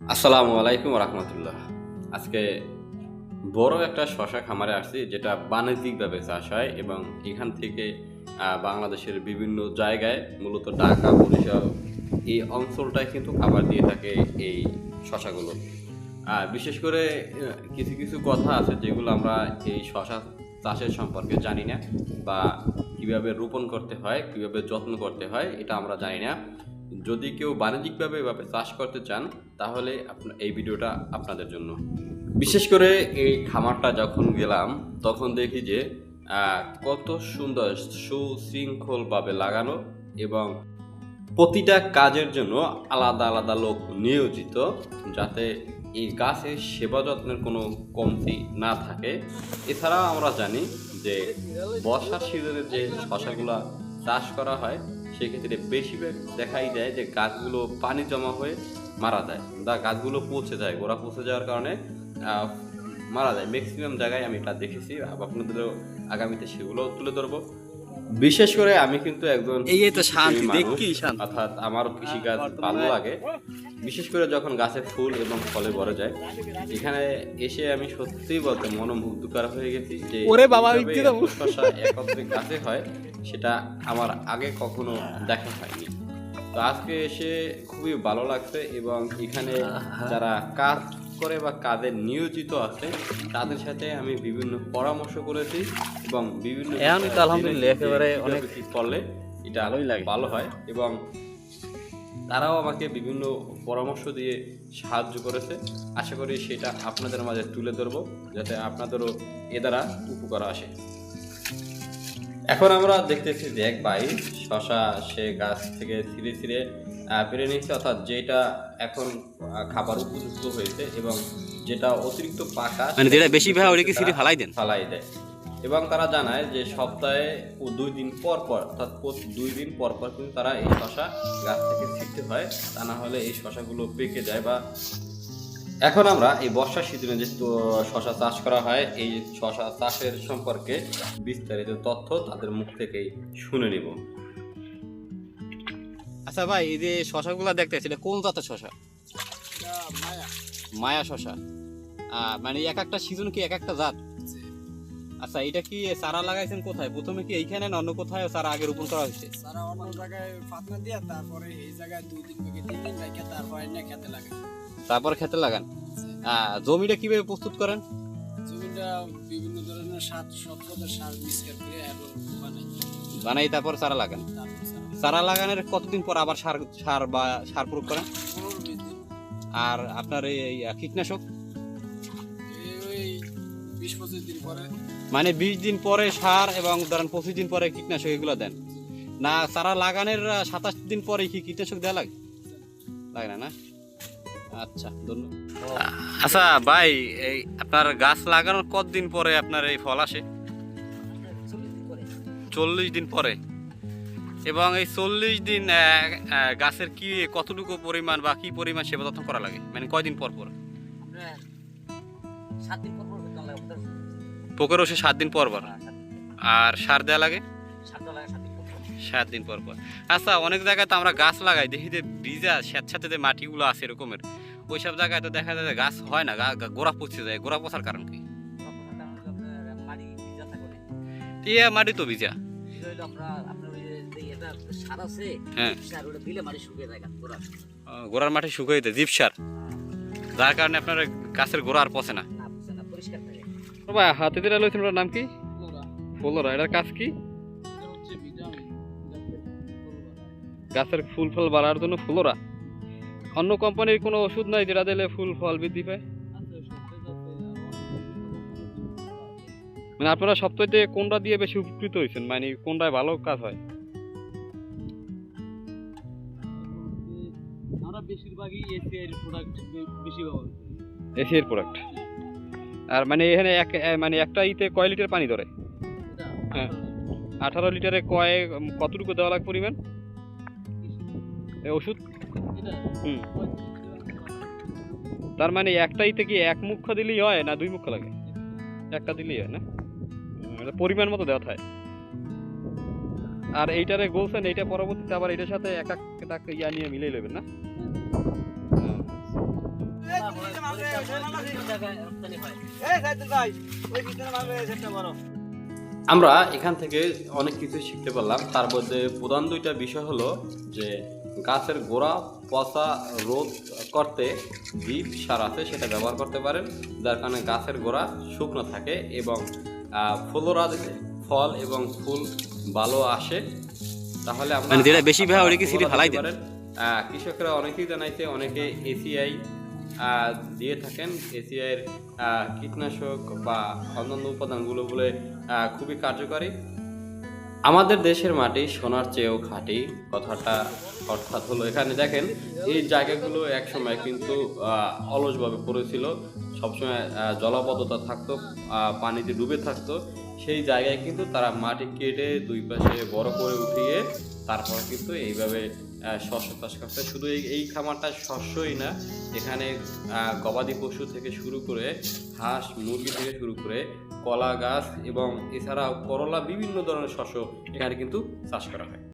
আসসালামু আলাইকুম রহমতুল্লাহ। আজকে বড় একটা শশা খামারে আসছি, যেটা বাণিজ্যিকভাবে চাষ হয় এবং এখান থেকে বাংলাদেশের বিভিন্ন জায়গায়, মূলত ঢাকা, বরিশাল, এই অঞ্চলটায় কিন্তু খাবার দিয়ে থাকে এই শশাগুলো। আর বিশেষ করে কিছু কিছু কথা আছে যেগুলো আমরা এই শশা চাষের সম্পর্কে জানি না বা কীভাবে রোপণ করতে হয়, কীভাবে যত্ন করতে হয়, এটা আমরা জানি না। যদি কেউ বাণিজ্যিকভাবে এভাবে চাষ করতে চান, তাহলে এই ভিডিওটা আপনাদের জন্য। বিশেষ করে এই খামারটা যখন গেলাম, তখন দেখি যে কত সুন্দর সুশৃঙ্খলভাবে লাগানো এবং প্রতিটা কাজের জন্য আলাদা আলাদা লোক নিয়োজিত, যাতে এই গাছের সেবা যত্নের কোনো কমতি না থাকে। এছাড়াও আমরা জানি যে, বর্ষার সিজনে যে শশাগুলা চাষ করা হয় সেক্ষেত্রে বেশিরভাগ দেখাই যায় যে গাছগুলো পানি জমা হয়ে মারা যায় বা গাছগুলো পচে যায় গোড়া পচে যাওয়ার কারণে মারা যায় ম্যাক্সিমাম জায়গায় আমি এটা দেখেছি আপনাদেরও আগামীতে সেগুলো তুলে ধরবো বিশেষ করে আমি কিন্তু একজন এই তো শান্তি, শান্তি। অর্থাৎ আমারও কৃষিকাজ ভালো লাগে বিশেষ করে যখন গাছে ফুল এবং ফলে ভরে যায় এখানে এসে আমি সত্যিই বলতে মনোমুগ্ধকর হয়ে গেছি যে ওরে বাবা। একত্রে গাছে হয় সেটা আমার আগে কখনো দেখা হয়নি। তো আজকে এসে খুবই ভালো লাগছে এবং এখানে যারা কাজ করে বা কাজে নিয়োজিত আছে তাদের সাথে আমি বিভিন্ন পরামর্শ করেছি এবং বিভিন্ন আলহামদুলিল্লাহ একেবারে অনেক করলে এটা ভালোই লাগে। ভালো হয় এবং তারাও আমাকে বিভিন্ন পরামর্শ দিয়ে সাহায্য করেছে। আশা করি সেটা আপনাদের মাঝে তুলে ধরবো যাতে আপনাদেরও এ দ্বারা উপকার আসে। এখন আমরা দেখতেছি যে এক ভাই শশা সে গাছ থেকে ছিঁড়ে আহ, পেরে নিচ্ছে অর্থাৎ যেটা এখন খাবার উপযুক্ত হয়েছে এবং যেটা অতিরিক্ত পাকা মানে যেটা বেশি ভাই, সেটা ওটা কি ছিঁড়ে ফালাই দেন? ফালাই দেয় এবং তারা জানায় যে সপ্তাহে ও দুই দিন পর পর অর্থাৎ দুই দিন পর পর কিন্তু তারা এই শশা গাছ থেকে ছিঁড়তে হয় তা না হলে এই শশাগুলো পেকে যায় বা এখন আমরা এই বর্ষা সিজনে যে শশা চাষ করা হয় এই শশা চাষের সম্পর্কে বিস্তারিত তথ্য তাদের মুখ থেকেই শুনে নিব। আচ্ছা ভাই এই যে শশাগুলো দেখতে এটা কোন জাতের শশা? মায়া শশা। আহ, মানে এক একটা সিজন কি এক একটা জাত? আচ্ছা এটা কি চারা লাগাইছেন কোথায়? প্রথমে কি এইখানে না অন্য কোথায় চারা আগে রোপণ করা হয়েছে? সারা অন্য জায়গায় পাতনা দিয়ে তারপরে এই জায়গায় দুই তিন দিন রেখে তারপরে এনে খেতে লাগে তারপর খেতে লাগান? জমিটা কীভাবে প্রস্তুত করেন? জমিটা বিভিন্ন ধরনের সার সার করে বানাই। বানাই তারপর চারা লাগান? সারা চারা লাগানোর কতদিন পর আবার সার সার বা সার প্রয়োগ করেন? আর আপনার এই কীটনাশক? বিশ পঁচিশ দিন পরে। মানে বিশ দিন পরে সার এবং ধরেন পঁচিশ দিন পরে কীটনাশক এগুলো দেন। না চারা লাগানোর সাতাশ দিন পরে কি কীটনাশক দেওয়া লাগে? লাগে না না? আচ্ছা ধন্যবাদ। আচ্ছা ভাই এই আপনার গাছ লাগানোর কতদিন পরে আপনার এই ফল আসে? চল্লিশ দিন পরে। এবং এই চল্লিশ দিন গাছের কি কতটুকু পরিমাণ বা কি পরিমাণ সেবা যত্ন করা লাগে? মানে কয়দিন পর পর? সাত দিন পর পর পোকের ওষুধ সাত দিন পর পর। আর সার দেওয়া লাগে? সাত দিন পর পর। আচ্ছা অনেক জায়গায় তো আমরা গাছ লাগাই দেখি যে ভিজা স্যাঁতস্যাঁতে যে মাটিগুলো আছে এরকমের ওই সব জায়গায় তো দেখা যায় যে গাছ হয় না গোড়া পচে যায়। গোড়া পচার কারণ কি? মাটি তো ভিজা ভিজা আমরা আপনার ওই যে- যে এটা সার হ্যাঁ। সার দিলে মাটি শুকিয়ে যায় গাছ পুরা। গোড়ার মাটি শুকিয়ে জিপ সার। যার কারণে আপনার গাছের গোড়া আর পচে না। না বুঝছে না পরিষ্কার থাকে। ভাই হাতে লইছেন ওটার নাম কি? ফ্লোরা। এটার কাজ কি? গাছের ফুল ফল বাড়ার জন্য ফ্লোরা? অন্য কোম্পানির কোনো ওষুধ নাই যেটা দিলে ফুল ফল বৃদ্ধি পায়? মানে আপনারা সপ্তাহে কোনটা দিয়ে বেশি উপকৃত হয়েছেন? মানে কোনটায় ভালো কাজ হয়? আমরা বেশিরভাগই এসিআই প্রোডাক্ট বেশি ব্যবহার করি। এসির প্রোডাক্ট আর মানে এখানে এক মানে একটা ইতে কয় লিটার পানি ধরে? হ্যাঁ। আঠারো লিটারে কয় কতটুকু দেওয়া লাগে পরিমাণ? ওষুধ? হুম। তার মানে একটা ইতে কি এক মুখ দিলেই হয় না দুই মুখ লাগে? একটা দিলেই হয় না? পরিমাণ মতো দেওয়া থাকে। আর এইটারে গোলছেন, এইটা পরবর্তীতে আবার এটার সাথে এক একটা ইয়া নিয়ে মিলিয়ে নেবেন না? আমরা এখান থেকে অনেক কিছু শিখতে পারলাম তার মধ্যে প্রধান দুইটা বিষয় হলো যে গাছের গোড়া পচা রোধ করতে জীব সার আছে সেটা ব্যবহার করতে পারেন যার কারণে গাছের গোড়া শুকনো থাকে এবং ফুলরা ফল এবং ফুল ভালো আসে তাহলে আমরা মানে যেটা বেশি ভাই ওটা কি সিঁড়ি ফলরা ফালাই দেন? কৃষকরা অনেকেই জানাইছে অনেকে এসিআই দিয়ে থাকেন। এসিআইয়ের কীটনাশক বা অন্যান্য উপাদানগুলো বলে খুবই কার্যকারী। আমাদের দেশের মাটি সোনার চেয়েও খাঁটি। কথাটা অর্থাৎ হলো এখানে দেখেন, এই জায়গাগুলো একসময় কিন্তু অলসভাবে পড়েছিল। সবসময় জলাবদ্ধতা থাকতো পানিতে ডুবে থাকতো। সেই জায়গায় কিন্তু তারা মাটি কেটে দুই পাশে বড় করে উঠিয়ে, তারপর কিন্তু এইভাবে শস্য চাষ করতে শুধু এই এই খামারটা শস্যই না, এখানে গবাদি পশু থেকে শুরু করে হাঁস, মুরগি থেকে শুরু করে কলা গাছ এবং এছাড়াও করলা বিভিন্ন ধরনের শস্য এখানে কিন্তু চাষ করা হয়।